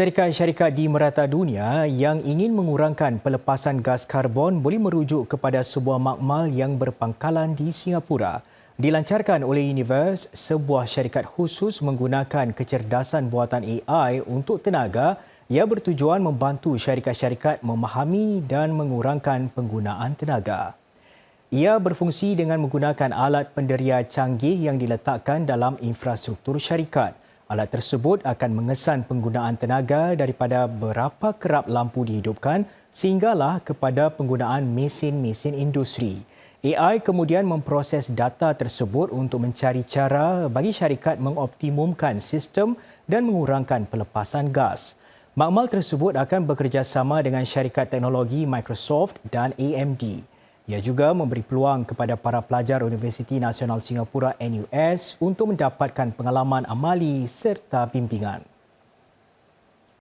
Syarikat-syarikat di merata dunia yang ingin mengurangkan pelepasan gas karbon boleh merujuk kepada sebuah makmal yang berpangkalan di Singapura. Dilancarkan oleh Universe, sebuah syarikat khusus menggunakan kecerdasan buatan AI untuk tenaga yang bertujuan membantu syarikat-syarikat memahami dan mengurangkan penggunaan tenaga. Ia berfungsi dengan menggunakan alat penderia canggih yang diletakkan dalam infrastruktur syarikat. Alat tersebut akan mengesan penggunaan tenaga daripada berapa kerap lampu dihidupkan sehinggalah kepada penggunaan mesin-mesin industri. AI kemudian memproses data tersebut untuk mencari cara bagi syarikat mengoptimumkan sistem dan mengurangkan pelepasan gas. Makmal tersebut akan bekerjasama dengan syarikat teknologi Microsoft dan AMD. Ia juga memberi peluang kepada para pelajar Universiti Nasional Singapura NUS untuk mendapatkan pengalaman amali serta bimbingan.